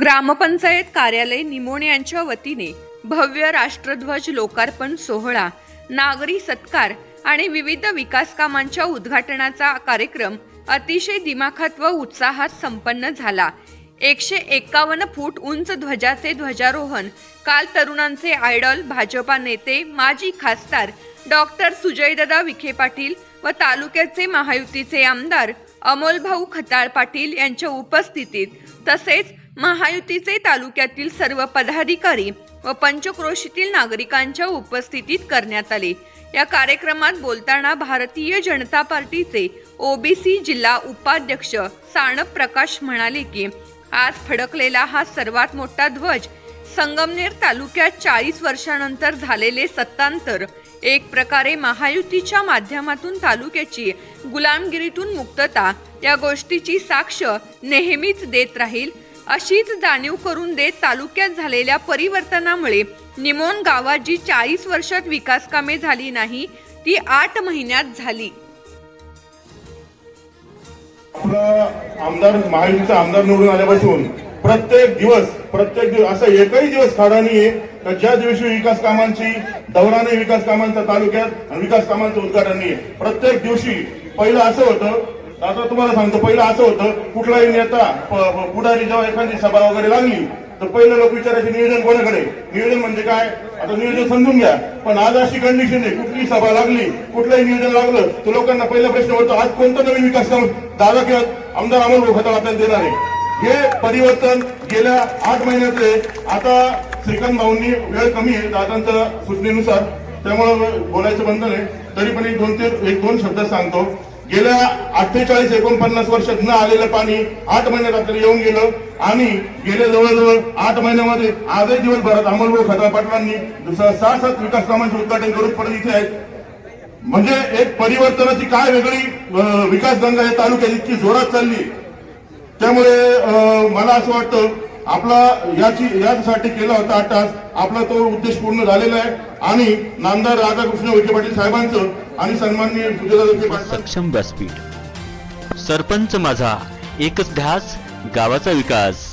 ग्रामपंचायत कार्यालय निमोण यांच्या वतीने भव्य राष्ट्रध्वज लोकार्पण सोहळा नागरी सत्कार आणि विविध विकास कामांच्या उद्घाटनाचा कार्यक्रम अतिशय दिमाखात व उत्साहात संपन्न झाला. एकशे एक्कावन्न फूट उंच ध्वजाचे ध्वजारोहण काल तरुणांचे आयडॉल भाजपा नेते माजी खासदार डॉक्टर सुजयदादा विखे पाटील व तालुक्याचे महायुतीचे आमदार अमोलभाऊ खताळ पाटील यांच्या उपस्थितीत तसेच महायुतीचे तालुक्यातील सर्व पदाधिकारी व पंचक्रोशीतील नागरिकांच्या उपस्थितीत करण्यात आले. या कार्यक्रमात बोलताना भारतीय जनता पार्टीचे ओबीसी जिल्हा उपाध्यक्ष साणप प्रकाश म्हणाले की आज फडकलेला हा सर्वात मोठा ध्वज संगमनेर तालुक्यात चाळीस वर्षानंतर झालेले सत्तांतर एक प्रकारे महायुतीच्या माध्यमातून तालुक्याची गुलामगिरीतून मुक्तता या गोष्टीची साक्ष नेहमीच देत राहील. अशीच जाणीव करून देत तालुक्यात झालेल्या परिवर्तनामुळे निमोन गावात जी चाळीस वर्षात विकास कामे झाली नाही ती आठ महिन्यात झाली. आमदार महायुतीचा आमदार निवडून आल्यापासून प्रत्येक दिवस प्रत्येक दिवस असा एकही दिवस खाडा नाहीये का ज्या दिवशी विकास कामांची दौरा नाही विकास कामांचा तालुक्यात आणि विकास कामांचं उद्घाटन नाही प्रत्येक दिवशी पहिलं असं होतं आता तुम्हाला सांगतो पहिलं असं होतं कुठलाही नेता पुढारी जेव्हा एखादी सभा वगैरे लागली तर पहिलं लोक विचारायचे नियोजन कोणाकडे? नियोजन म्हणजे काय? आता नियोजन समजून घ्या. पण आज अशी कंडिशन आहे कुठली सभा लागली कुठलंही नियोजन लागलं तर लोकांना पहिला प्रश्न होतो आज कोणतं नवीन विकास काम दादा किंवा आमदार अमोल खताळ आपल्याला देणार आहे. हे परिवर्तन गेल्या आठ महिन्यातले आता श्रीकांत भाऊंनी वेळ कमी आहे दादांच्या सूचनेनुसार त्यामुळं बोलायचं बंधन आहे. तरी पण एक दोन ते एक दोन शब्द सांगतो. गेल्या अठ्ठेचाळीस एकोणपन्नास वर्षात न आलेलं पाणी आठ महिन्यात आपल्याला येऊन गेलं. आणि गेल्या जवळजवळ आठ महिन्यामध्ये आजही दिवसभरात अमलभाऊ खताळ पाटलांनी दुसऱ्या सहा सात विकास कामांचे उद्घाटन करून परत इथे आहेत. म्हणजे एक परिवर्तनाची काय वेगळी विकास गंगा या तालुक्यात इतकी जोरात चालली. त्यामुळे मला असं वाटतं आपला याची यासाठी केला होता आठ तास. आपला तो उद्देश पूर्ण झालेला आहे. आणि नामदार राधाकृष्ण विखे पाटील साहेबांचं आणि सन्माननीय सुजयदा विखे पाटील सक्षम व्यासपीठ. सरपंच माझा एकच ध्यास गावाचा विकास.